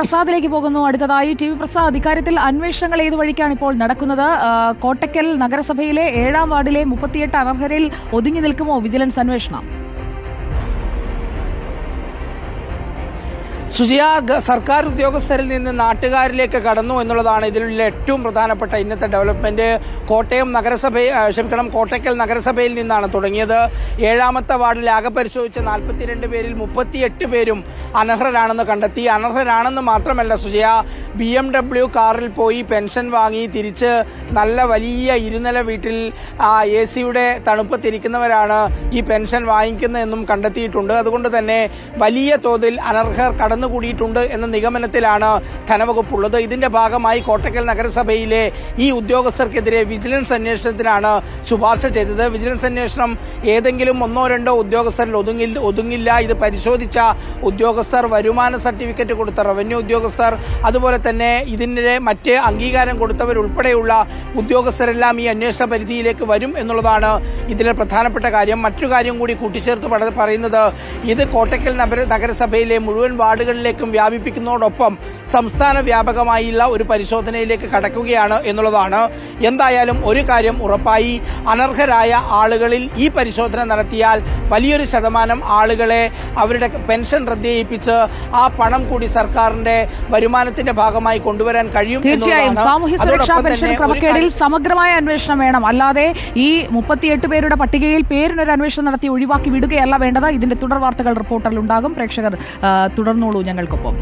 പ്രസാദിലേക്ക് പോകുന്നു. അടുത്തതായി T V Prasad ഇക്കാര്യത്തിൽ അന്വേഷണങ്ങൾ ഏത് വഴിക്കാണ് ഇപ്പോൾ നടക്കുന്നത്? കോട്ടക്കൽ നഗരസഭയിലെ ഏഴാം വാർഡിലെ മുപ്പത്തിയെട്ട് അനർഹരിൽ ഒതുങ്ങി നിൽക്കുമോ വിജിലൻസ് അന്വേഷണം? സുജിയ സർക്കാർ ഉദ്യോഗസ്ഥരിൽ നിന്ന് നാട്ടുകാരിലേക്ക് കടന്നു എന്നുള്ളതാണ് ഇതിലുള്ള ഏറ്റവും പ്രധാനപ്പെട്ട ഇന്നത്തെ ഡെവലപ്മെന്റ്. കോട്ടയം നഗരസഭ ക്ഷമിക്കണം കോട്ടയ്ക്കൽ നഗരസഭയിൽ നിന്നാണ് തുടങ്ങിയത്. ഏഴാമത്തെ വാർഡിൽ ആകെ പരിശോധിച്ച നാൽപ്പത്തിരണ്ട് പേരിൽ മുപ്പത്തിയെട്ട് പേരും അനർഹരാണെന്ന് കണ്ടെത്തി. അനർഹരാണെന്ന് മാത്രമല്ല സുജയ ബി എം ഡബ്ല്യു കാറിൽ പോയി പെൻഷൻ വാങ്ങി തിരിച്ച് നല്ല വലിയ ഇരുനില വീട്ടിൽ എ സിയുടെ തണുപ്പത്തിരിക്കുന്നവരാണ് ഈ പെൻഷൻ വാങ്ങിക്കുന്നതെന്നും കണ്ടെത്തിയിട്ടുണ്ട്. അതുകൊണ്ട് തന്നെ വലിയ തോതിൽ അനർഹർ കടന്നുകൂടിയിട്ടുണ്ട് എന്ന നിഗമനത്തിലാണ് ധനവകുപ്പുള്ളത്. ഇതിന്റെ ഭാഗമായി കോട്ടക്കൽ നഗരസഭയിലെ ഈ ഉദ്യോഗസ്ഥർക്കെതിരെ വിജിലൻസ് അന്വേഷണത്തിനാണ് ശുപാർശ ചെയ്തത്. വിജിലൻസ് അന്വേഷണം ഏതെങ്കിലും ഒന്നോ രണ്ടോ ഉദ്യോഗസ്ഥരിൽ ഒതുങ്ങി ഒതുങ്ങില്ല. ഇത് പരിശോധിച്ച ഉദ്യോഗസ്ഥർ വരുമാന സർട്ടിഫിക്കറ്റ് കൊടുത്ത റവന്യൂ ഉദ്യോഗസ്ഥർ അതുപോലെ തന്നെ ഇതിന്റെ മറ്റ് അംഗീകാരം കൊടുത്തവരുൾപ്പെടെയുള്ള ഉദ്യോഗസ്ഥരെല്ലാം ഈ അന്വേഷണ പരിധിയിലേക്ക് വരും എന്നുള്ളതാണ് ഇതിലെ പ്രധാനപ്പെട്ട കാര്യം. മറ്റു കാര്യം കൂടി കൂട്ടിച്ചേർത്ത് പറയുന്നത് ഇത് കോട്ടയ്ക്കൽ നഗര നഗരസഭയിലെ മുഴുവൻ വാർഡുകളിലേക്കും വ്യാപിപ്പിക്കുന്നതോടൊപ്പം സംസ്ഥാന വ്യാപകമായുള്ള ഒരു പരിശോധനയിലേക്ക് കടക്കുകയാണ് എന്നുള്ളതാണ്. എന്തായാലും ഒരു കാര്യം ഉറപ്പായി അനർഹരായ ആളുകളിൽ ഈ പരിശോധന നടത്തിയാൽ വലിയൊരു ശതമാനം ആളുകളെ അവരുടെ പെൻഷൻ റദ്ദ് ചെയ്യിപ്പിച്ച് ആ പണം കൂടി സർക്കാരിന്റെ വരുമാനത്തിന്റെ ഭാഗമായി കൊണ്ടുവരാൻ കഴിയും തീർച്ചയായും. സാമൂഹ്യ സുരക്ഷാ പെൻഷൻ ക്രമക്കേടിൽ സമഗ്രമായ അന്വേഷണം വേണം. അല്ലാതെ ഈ മുപ്പത്തിയെട്ട് പേരുടെ പട്ടികയിൽ പേരിനൊരു അന്വേഷണം നടത്തി ഒഴിവാക്കി വിടുകയല്ല വേണ്ടത്. ഇതിന്റെ തുടർ വാർത്തകൾ റിപ്പോർട്ടറിൽ ഉണ്ടാകും. പ്രേക്ഷകർ തുടർന്നോളൂ ഞങ്ങൾക്കൊപ്പം.